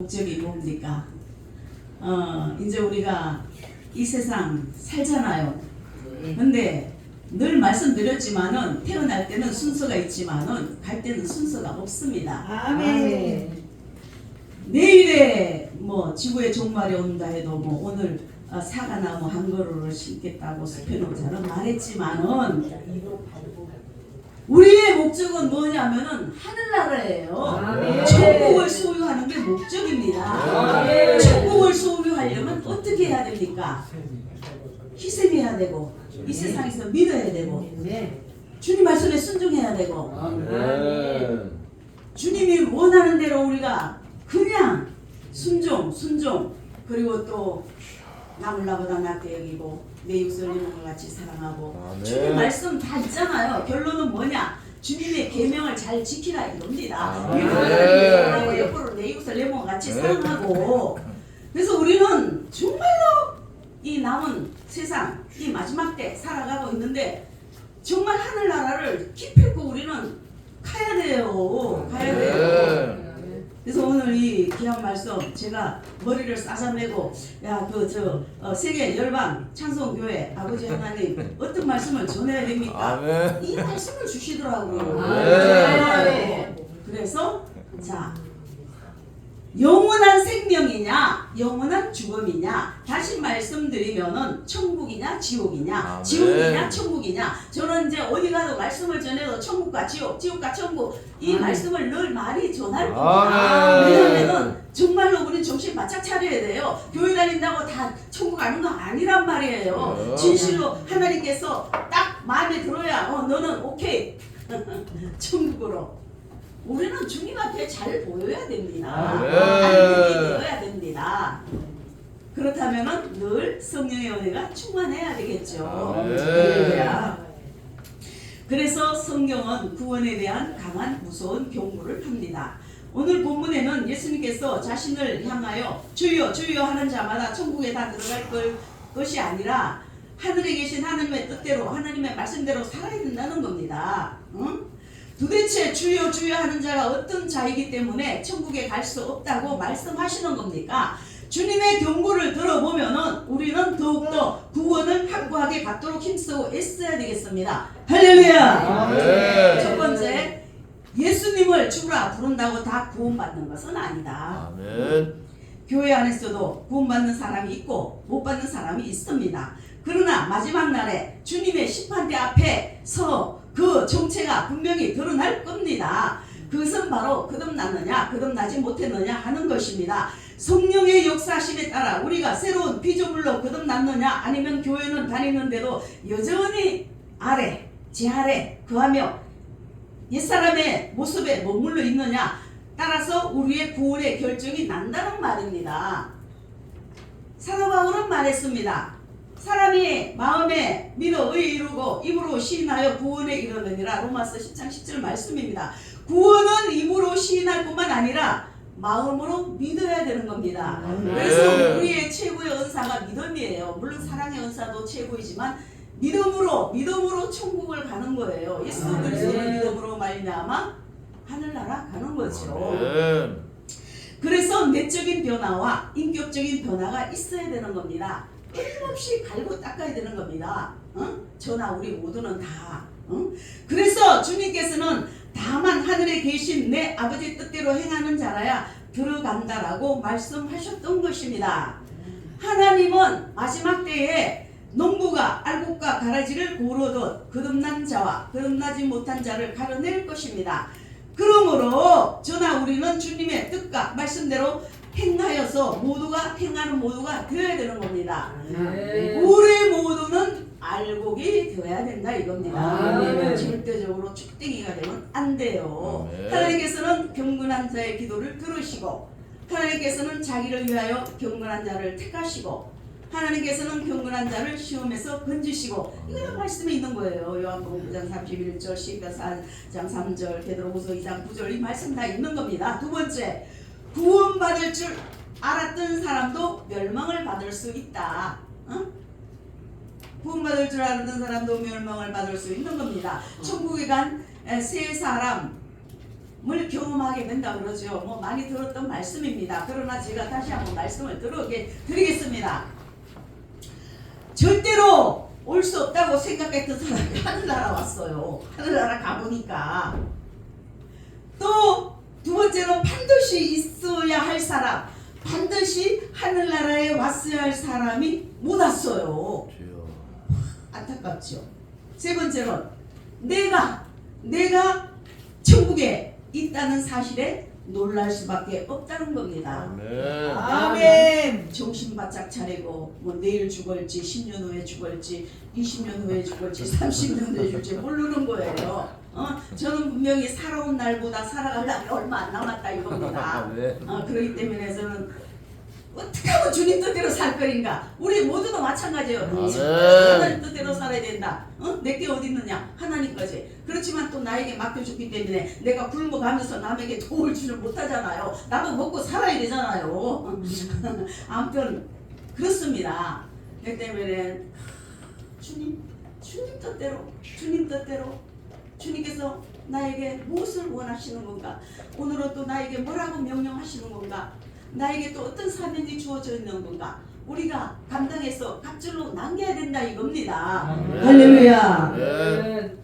목적이 뭡니까? 어, 이제 우리가 이 세상 살잖아요. 근데 늘 말씀드렸지만은 태어날 때는 순서가 있지만은 갈 때는 순서가 없습니다. 아멘. 내일에 뭐 지구의 종말이 온다 해도 뭐 오늘 어, 사과나무 한 그루를 심겠다고 스페노자는 말했지만은 우리의 목적은 뭐냐면은 하늘나라예요. 아멘. 천국을 소유하는 게 목적입니다. 아멘. 천국을 소유하려면 어떻게 해야 됩니까? 희생해야 되고 이 세상에서 믿어야 되고 네. 주님 말씀에 순종해야 되고 아멘. 주님이 원하는 대로 우리가 그냥 순종, 순종 그리고 또 남을 나보다 낫게 여기고 내 육설 이름과 같이 사랑하고 아멘. 주님 말씀 다 있잖아요. 결론은 뭐냐? 주님의 계명을 잘 지키라 이겁니다. 하나님의 사랑하고 옆으로 내 육설 내 몸과 같이 네. 사랑하고 그래서 우리는 정말로 이 남은 세상 이 마지막 때 살아가고 있는데 정말 하늘나라를 기필코 우리는 가야 돼요. 가야 돼요. 네. 그래서 오늘 이 귀한 말씀 제가 머리를 싸잡내고 야 그저 어, 세계 열방 찬송교회 아버지 하나님 어떤 말씀을 전해야 됩니까? 아멘. 이 말씀을 주시더라고요. 네. 그래서 자 영원한 생명이냐 영원한 죽음이냐 다시 말씀드리면은 천국이냐 지옥이냐 아멘. 지옥이냐 천국이냐 저는 이제 어디 가도 말씀을 전해도 천국과 지옥 지옥과 천국 이 아멘. 말씀을 늘 많이 전할 겁니다. 왜냐면은 정말로 우리 정신 바짝 차려야 돼요 교회 다닌다고 다 천국 가는 거 아니란 말이에요 네. 진실로 하나님께서 딱 마음에 들어야 어 너는 오케이 천국으로 우리는 주님 앞에 잘 보여야 됩니다. 아멘. 안목이 되어야 됩니다. 그렇다면은 늘 성령의 은혜가 충만해야 되겠죠. 아멘. 할렐루야. 그래서 성경은 구원에 대한 강한 무서운 경고를 합니다. 오늘 본문에는 예수님께서 자신을 향하여 주여 주여 하는 자마다 천국에 다 들어갈 걸, 것이 아니라 하늘에 계신 하나님의 뜻대로 하나님의 말씀대로 살아야 된다는 겁니다. 응? 도대체 주여 주여 하는 자가 어떤 자이기 때문에 천국에 갈 수 없다고 말씀하시는 겁니까? 주님의 경고를 들어보면은 우리는 더욱더 구원을 확고하게 갖도록 힘쓰고 애써야 되겠습니다. 할렐루야! 아멘. 첫 번째, 예수님을 주라 부른다고 다 구원받는 것은 아니다. 아멘. 교회 안에서도 구원받는 사람이 있고 못 받는 사람이 있습니다. 그러나 마지막 날에 주님의 심판대 앞에 서 그 정체가 분명히 드러날 겁니다. 그것은 바로 거듭났느냐 거듭나지 못했느냐 하는 것입니다. 성령의 역사심에 따라 우리가 새로운 피조물로 거듭났느냐 아니면 교회는 다니는데도 여전히 아래 제 아래 그하며 옛사람의 모습에 머물러 있느냐 따라서 우리의 구원의 결정이 난다는 말입니다. 사도 바울은 말했습니다. 사람이 마음에 믿어 의 이루고 입으로 시인하여 구원에 이르느니라 로마서 10장 10절 말씀입니다. 구원은 입으로 시인할 뿐만 아니라 마음으로 믿어야 되는 겁니다. 아멘. 그래서 우리의 최고의 은사가 믿음이에요. 물론 사랑의 은사도 최고이지만 믿음으로 믿음으로 천국을 가는 거예요. 예수 아멘. 그리스도를 믿음으로 말미암아 하늘나라 가는 거죠. 그래서 내적인 변화와 인격적인 변화가 있어야 되는 겁니다. 끊임없이 갈고 닦아야 되는 겁니다. 응? 저나 우리 모두는 다. 응? 그래서 주님께서는 다만 하늘에 계신 내 아버지 뜻대로 행하는 자라야 들어간다라고 말씀하셨던 것입니다. 하나님은 마지막 때에 농부가 알곡과 가라지를 고르듯 거듭난 자와 거듭나지 못한 자를 가려낼 것입니다. 그러므로 저나 우리는 주님의 뜻과 말씀대로 행하여서 모두가 행하는 모두가 되어야 되는 겁니다. 네. 우리 모두는 알곡이 되어야 된다 이겁니다. 아멘. 절대적으로 축땡이가 되면 안 돼요. 아멘. 하나님께서는 경건한 자의 기도를 들으시고 하나님께서는 자기를 위하여 경건한 자를 택하시고 하나님께서는 경건한 자를 시험에서 건지시고 이거 다 말씀에 있는 거예요. 요한복음 9장 31절, 시가 4장 3절, 베드로후서 2장 9절 이 말씀 다 있는 겁니다. 두 번째, 구원받을 줄 알았던 사람도 멸망을 받을 수 있다. 응? 구원받을 줄 알았던 사람도 멸망을 받을 수 있는 겁니다. 천국에 간 세 사람 을 경험하게 된다 그러죠. 뭐 많이 들었던 말씀입니다. 그러나 제가 다시 한번 말씀을 드리게, 드리겠습니다. 절대로 올 수 없다고 생각했던 사람이 하늘나라 왔어요. 하늘나라 가보니까 또 두 번째로 반드시 있어야 할 사람, 반드시 하늘나라에 왔어야 할 사람이 못 왔어요. 주여. 안타깝죠. 세 번째로 내가 내가 천국에 있다는 사실에 놀랄 수밖에 없다는 겁니다. 아멘. 아멘. 정신 바짝 차리고 뭐 내일 죽을지 10년 후에 죽을지 20년 후에 죽을지 30년 후에 죽을지 모르는 거예요. 어? 저는 분명히 살아온 날보다 살아갈 날이 얼마 안 남았다 이겁니다. 아멘. 어, 그렇기 때문에 저는 어떻게 하면 주님 뜻대로 살 거인가? 우리 모두도 마찬가지예요. 하나님 뜻대로 살아야 된다. 어? 내게 어디 있느냐? 하나님 거지. 그렇지만 또 나에게 맡겨줬기 때문에 내가 굶어가면서 남에게 도움을 주지 못하잖아요. 나도 먹고 살아야 되잖아요. 아무튼 그렇습니다. 그렇기 때문에 주님, 주님 뜻대로, 주님 뜻대로 주님께서 나에게 무엇을 원하시는 건가? 오늘은 또 나에게 뭐라고 명령하시는 건가? 나에게 또 어떤 사명이 주어져 있는 건가? 우리가 감당해서 갑절로 남겨야 된다 이겁니다. 아멘. 할렐루야. 아멘.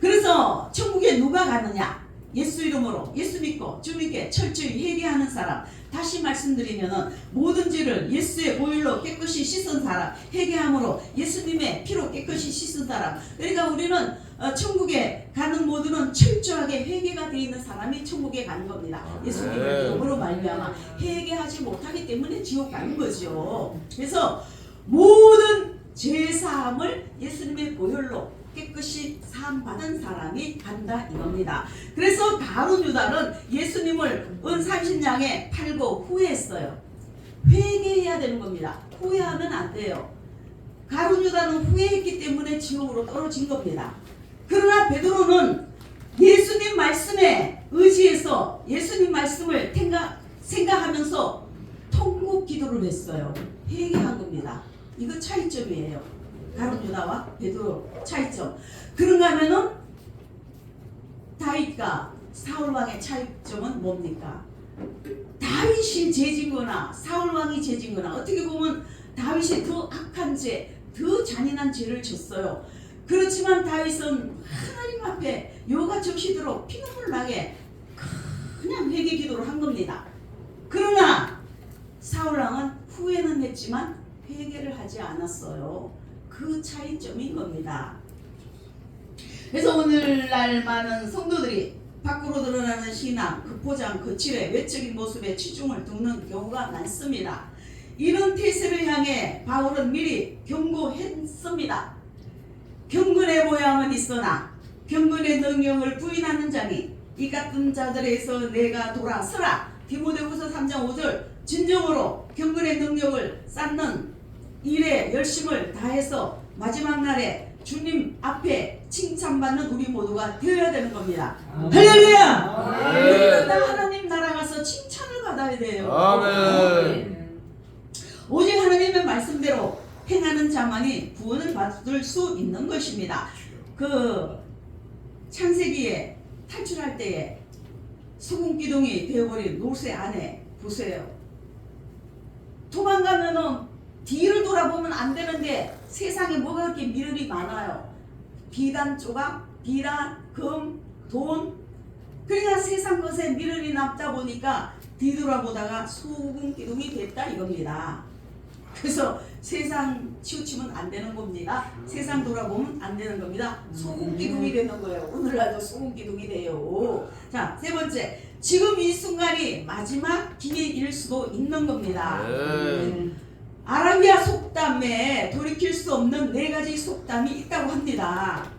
그래서 천국에 누가 가느냐? 예수 이름으로 예수 믿고 주님께 철저히 회개하는 사람. 다시 말씀드리면은 모든 죄를 예수의 보혈로 깨끗이 씻은 사람, 회개함으로 예수님의 피로 깨끗이 씻은 사람. 그러니까 우리는 어, 천국에 가는 모두는 철저하게 회개가 되어 있는 사람이 천국에 가는 겁니다. 예수님의 아멘. 이름으로 말미암아 회개하지 못하기 때문에 지옥 가는 거죠. 그래서 모든 죄 사함을 예수님의 보혈로 깨끗이 사함 받은 사람이 간다 이겁니다. 그래서 가룟 유다는 예수님을 은 30냥에 팔고 후회했어요. 회개해야 되는 겁니다. 후회하면 안 돼요. 가룟 유다는 후회했기 때문에 지옥으로 떨어진 겁니다. 그러나 베드로는 예수님 말씀에 의지해서 예수님 말씀을 생각, 생각하면서 통곡 기도를 했어요. 회개한 겁니다. 이거 차이점이에요. 가룟 유다와 베드로 차이점. 그런가 하면은 다윗과 사울 왕의 차이점은 뭡니까? 다윗이 죄진 거나 사울 왕이 죄진 거나 어떻게 보면 다윗이 더 악한 죄, 더 잔인한 죄를 졌어요. 그렇지만 다윗은 하나님 앞에 요가 적시도록 피눈물 나게 그냥 회개 기도를 한 겁니다. 그러나 사울 왕은 후회는 했지만 회개를 하지 않았어요. 그 차이점인 겁니다. 그래서 오늘날 많은 성도들이 밖으로 드러나는 신앙, 그 포장, 그 칠의 외적인 모습에 치중을 두는 경우가 많습니다. 이런 태세를 향해 바울은 미리 경고했습니다. 경건의 모양은 있으나 경건의 능력을 부인하는 자니 이 같은 자들에서 내가 돌아서라. 디모데후서 3장 5절 진정으로 경건의 능력을 쌓는 일에 열심을 다해서 마지막 날에 주님 앞에 칭찬받는 우리 모두가 되어야 되는 겁니다. 아멘. 할렐루야! 우리는 다 하나님 나라 가서 칭찬을 받아야 돼요. 아멘. 오직 하나님의 말씀대로 행하는 자만이 구원을 받을 수 있는 것입니다. 그 창세기에 탈출할 때에 소금 기둥이 되어버린 노새 안에 보세요. 도망가면은 뒤를 돌아보면 안 되는데 세상에 뭐가 그렇게 미련이 많아요. 비단 조각, 비란, 금, 돈. 그러니까 세상 것에 미련이 남다 보니까 뒤돌아보다가 소금 기둥이 됐다 이겁니다. 그래서 세상 치우치면 안 되는 겁니다. 세상 돌아보면 안 되는 겁니다. 소금 기둥이 되는 거예요. 오늘날도 소금 기둥이 돼요. 자, 세 번째. 지금 이 순간이 마지막 기회일 수도 있는 겁니다. 아멘. 아라비아 속담에 돌이킬 수 없는 네 가지 속담이 있다고 합니다.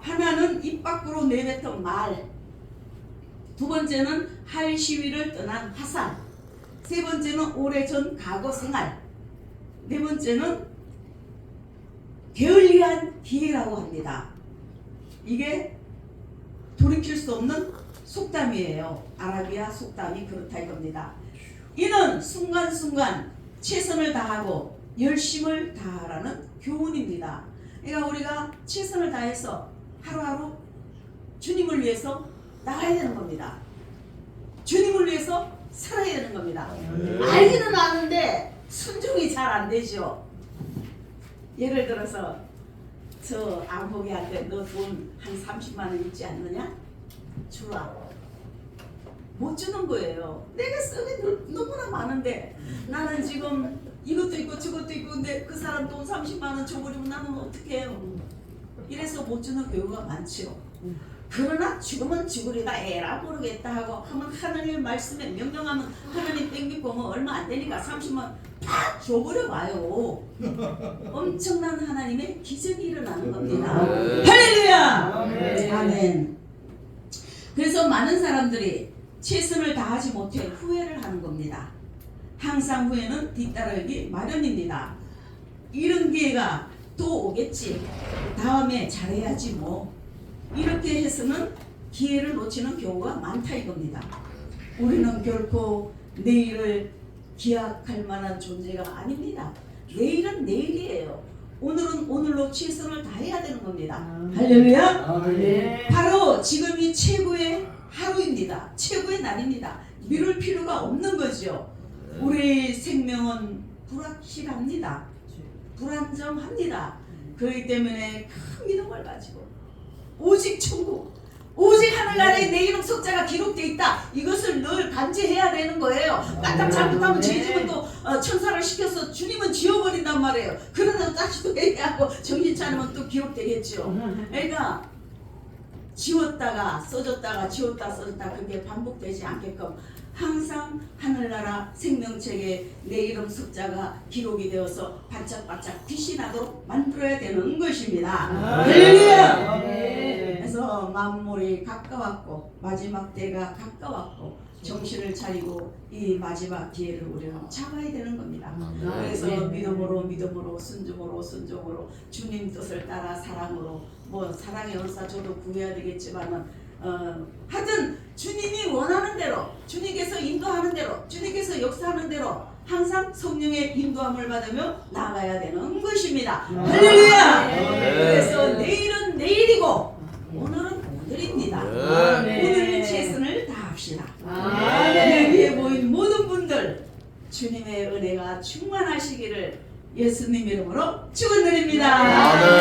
하나는 입 밖으로 내뱉은 말. 두 번째는 할 시위를 떠난 화살. 세 번째는 오래전 과거 생활. 네 번째는 게을리한 기회라고 합니다. 이게 돌이킬 수 없는 속담이에요. 아라비아 속담이 그렇다 이겁니다. 이는 순간순간 최선을 다하고 열심을 다하라는 교훈입니다. 그러니까 우리가 최선을 다해서 하루하루 주님을 위해서 나가야 되는 겁니다. 주님을 위해서 살아야 되는 겁니다. 네. 알기는 아는데 순종이 잘 안 되죠. 예를 들어서 저 안보기한테 너 돈 한 30만 원 있지 않느냐? 주라. 못 주는 거예요. 내가 쓰기 너- 너무나 많은데 나는 지금 이것도 있고 저것도 있고 근데 그 사람 돈 30만 원 줘버리면 나는 어떡해요. 이래서 못 주는 경우가 많지요. 그러나 죽으면 죽으리다 에라 모르겠다 하고 하면 하나님의 말씀에 명령하면 하나님 땡기고 뭐 얼마 안 되니까 30만 다 줘버려 봐요. 엄청난 하나님의 기적이 일어나는 겁니다. 네. 할렐루야! 네. 아멘. 그래서 많은 사람들이 최선을 다하지 못해 후회를 하는 겁니다. 항상 후회는 뒤따르기 마련입니다. 이런 기회가 또 오겠지. 다음에 잘해야지 뭐. 이렇게 해서는 기회를 놓치는 경우가 많다 이겁니다. 우리는 결코 내일을 기약할 만한 존재가 아닙니다. 내일은 내일이에요. 오늘은 오늘로 최선을 다해야 되는 겁니다. 할렐루야! 네. 바로 지금이 최고의 하루입니다. 최고의 날입니다. 미룰 필요가 없는 거죠. 우리 생명은 불확실합니다. 불안정합니다. 그렇기 때문에 큰 믿음을 가지고 오직 천국, 오직 하늘나라에 내 이름 석자가 기록되어 있다. 이것을 늘 간지해야 되는 거예요. 까딱 잘못하면 네. 죄지면 또 어, 천사를 시켜서 주님은 지워버린단 말이에요. 그러다 다시 또 얘기하고 정신 차리면 또 기록되겠죠. 그러니까 지웠다가 써줬다가 지웠다 써줬다 그게 반복되지 않게끔 항상 하늘나라 생명책에 내 이름 숫자가 기록이 되어서 반짝반짝 빛이 나도록 만들어야 되는 것입니다. 할렐루야! 네. 그래서 만물이 가까웠고 마지막 때가 가까웠고 정신을 차리고 이 마지막 기회를 우리는 잡아야 되는 겁니다. 그래서 네. 믿음으로 믿음으로 순종으로 순종으로 주님 뜻을 따라 사랑으로 뭐 사랑의 은사 저도 구해야 되겠지만은 어 하여튼 주님이 원하는 대로 주님께서 인도하는 대로 주님께서 역사하는 대로 항상 성령의 인도함을 받으며 나가야 되는 것입니다. 할렐루야! 네. 그래서 내일은 내일이고 오늘은 오늘입니다. 네. 오늘 최선을 다합시다. 아, 내 위에 모인 모든 분들 주님의 은혜가 충만하시기를 예수님 이름으로 축원드립니다. 감사드립니다.